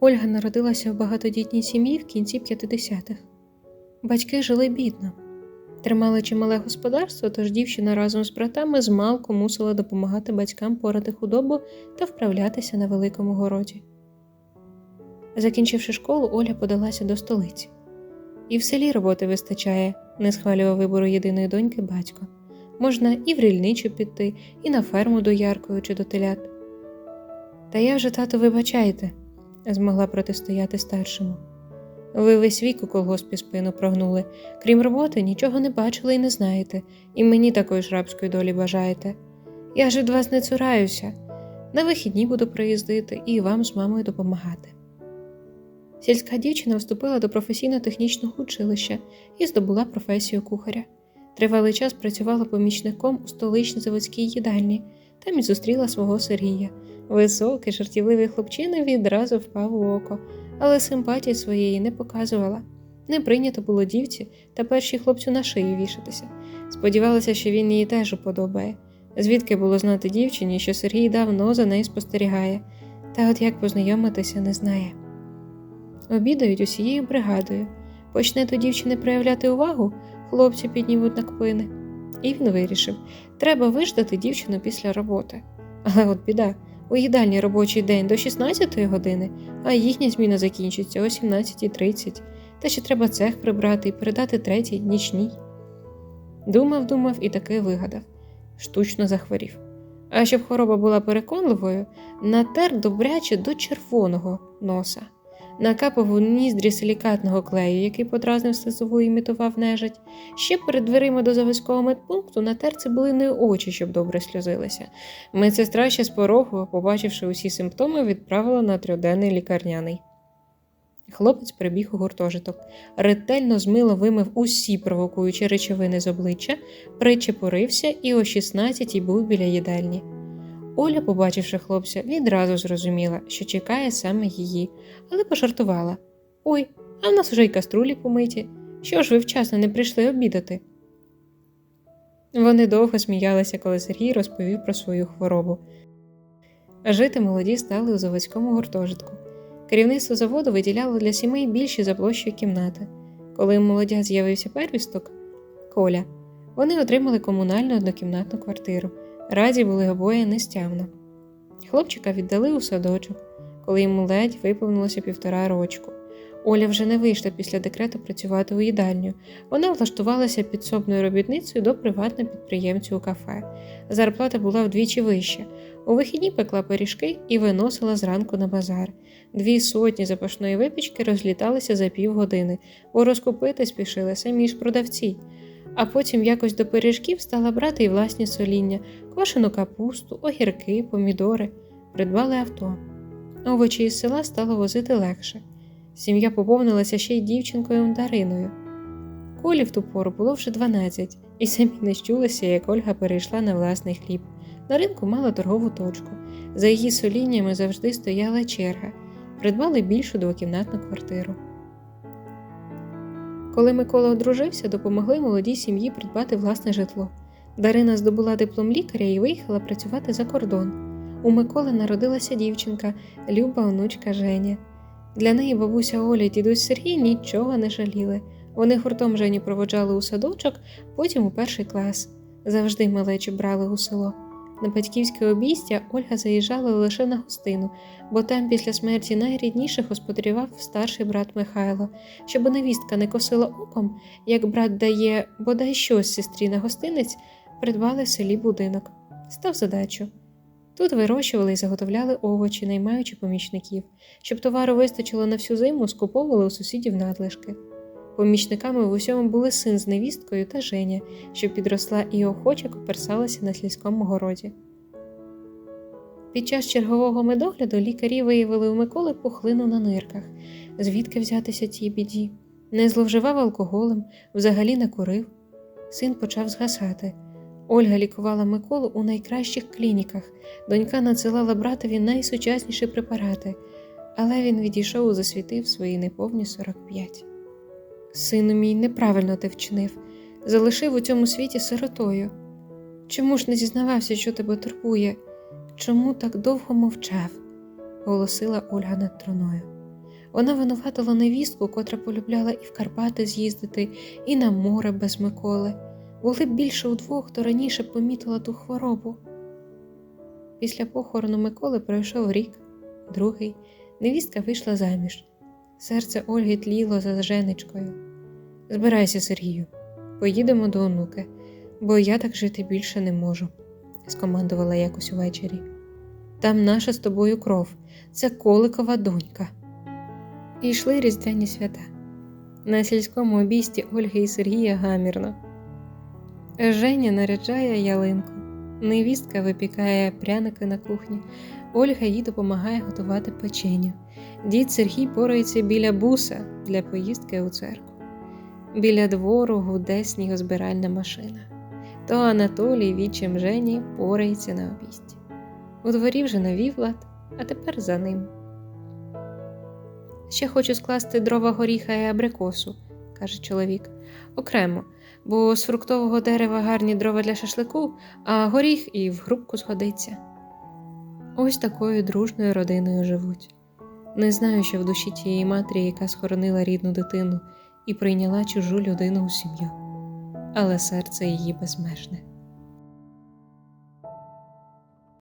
Ольга народилася в багатодітній сім'ї в кінці 50-х. Батьки жили бідно, тримали чимале господарство, тож дівчина разом з братами змалку мусила допомагати батькам порати худобу та вправлятися на великому городі. Закінчивши школу, Оля подалася до столиці. І в селі роботи вистачає, не схвалював вибору єдиної доньки батько. Можна і в рільничу піти, і на ферму до Яркою чи до телят. Та я вже, тато, вибачайте, змогла протистояти старшому. Ви весь вік у колгоспі спину прогнули. Крім роботи, нічого не бачили і не знаєте, і мені такої ж рабської долі бажаєте. Я ж від вас не цураюся. На вихідні буду приїздити і вам з мамою допомагати. Сільська дівчина вступила до професійно-технічного училища і здобула професію кухаря. Тривалий час працювала помічником у столичній заводській їдальні, там і зустріла свого Сергія. Високий, жартівливий хлопчина відразу впав у око, але симпатії своєї не показувала. Не прийнято було дівці та першій хлопцю на шию вішатися. Сподівалася, що він її теж уподобає. Звідки було знати дівчині, що Сергій давно за нею спостерігає, та от як познайомитися не знає. Обідають усією бригадою. Почне до дівчини проявляти увагу, хлопці піднімуть на кпини. І він вирішив треба виждати дівчину після роботи. Але от біда, у їдальні робочий день до 16 години, а їхня зміна закінчиться о 17.30, та ще треба цех прибрати і передати третій нічній. Думав, думав і таки вигадав штучно захворів. А щоб хвороба була переконливою, натер добряче до червоного носа, накапав у ніздрі силікатного клею, який подразнив слизову і імітував нежить. Ще перед дверима до заводського медпункту натер цибулиною очі, щоб добре сльозилися. Медсестра ще з порогу, побачивши усі симптоми, відправила на трьоденний лікарняний. Хлопець прибіг у гуртожиток, ретельно змило вимив усі провокуючі речовини з обличчя, причепурився і о 16-й був біля їдальні. Оля, побачивши хлопця, відразу зрозуміла, що чекає саме її, але пожартувала Ой, а в нас уже й каструлі помиті. Що ж ви вчасно не прийшли обідати? Вони довго сміялися, коли Сергій розповів про свою хворобу. Жити молоді стали у заводському гуртожитку. Керівництво заводу виділяло для сімей більші за площою кімнати. Коли у молодят з'явився первісток Коля, вони отримали комунальну однокімнатну квартиру. Раді були обоє нестямно. Хлопчика віддали у садочок, коли йому ледь виповнилося півтора рочку. Оля вже не вийшла після декрету працювати у їдальню. Вона влаштувалася підсобною робітницею до приватного підприємця у кафе. Зарплата була вдвічі вища. У вихідні пекла пиріжки і виносила зранку на базар. Дві сотні запашної випічки розліталися за півгодини, бо розкупити спішили самі ж продавці. А потім якось до пиріжків стала брати й власні соління, квашену капусту, огірки, помідори, придбали авто. Овочі із села стало возити легше. Сім'я поповнилася ще й дівчинкою Дариною. Колі в ту пору було вже 12, і самі не щулися, як Ольга перейшла на власний хліб. На ринку мала торгову точку. За її соліннями завжди стояла черга, придбали більшу двокімнатну квартиру. Коли Микола одружився, допомогли молодій сім'ї придбати власне житло. Дарина здобула диплом лікаря і виїхала працювати за кордон. У Миколи народилася дівчинка, люба онучка Женя. Для неї бабуся Оля і дідусь Сергій нічого не жаліли. Вони гуртом Жені проводжали у садочок, потім у перший клас. Завжди малечі брали у село. На батьківське обійстя Ольга заїжджала лише на гостину, бо там після смерті найрідніших господарював старший брат Михайло, щоб невістка не косила оком, як брат дає бодай щось сестрі на гостинець, придбали в селі будинок. Став задачу. Тут вирощували і заготовляли овочі, наймаючи помічників. Щоб товару вистачило на всю зиму, скуповували у сусідів надлишки. Помічниками в усьому були син з невісткою та Женя, що підросла і охоче коперсалася на сільському городі. Під час чергового медогляду лікарі виявили у Миколи пухлину на нирках, звідки взятися цій біді. Не зловживав алкоголем, взагалі не курив. Син почав згасати. Ольга лікувала Миколу у найкращих клініках. Донька надсилала братові найсучасніші препарати, але він відійшов і засвітив свої неповні 45. Сину мій, неправильно ти вчинив, залишив у цьому світі сиротою. Чому ж не зізнавався, що тебе турбує? Чому так довго мовчав? голосила Ольга над труною. Вона винуватила невістку, котра полюбляла і в Карпати з'їздити, і на море без Миколи. Були б більше удвох, то раніше помітила ту хворобу. Після похорону Миколи пройшов рік, другий, невістка вийшла заміж. Серце Ольги тліло за женечкою. Збирайся, Сергію, поїдемо до онуки, бо я так жити більше не можу, скомандувала якось увечері. Там наша з тобою кров, це коликова донька. І йшли різдвяні свята. На сільському обійсті Ольги і Сергія гамірно. Женя наряджає ялинку, невістка випікає пряники на кухні, Ольга їй допомагає готувати печеню. Дід Сергій порається біля буса для поїздки у церкву. Біля двору гуде снігозбиральна машина. То Анатолій вічим Жені порається на обійсті. У дворі вже новий влад, а тепер за ним. Ще хочу скласти дрова горіха і абрикосу, каже чоловік, окремо, бо з фруктового дерева гарні дрова для шашлику, а горіх і в грубку згодиться. Ось такою дружною родиною живуть. Не знаю, що в душі тієї матері, яка схоронила рідну дитину і прийняла чужу людину у сім'ю, але серце її безмежне.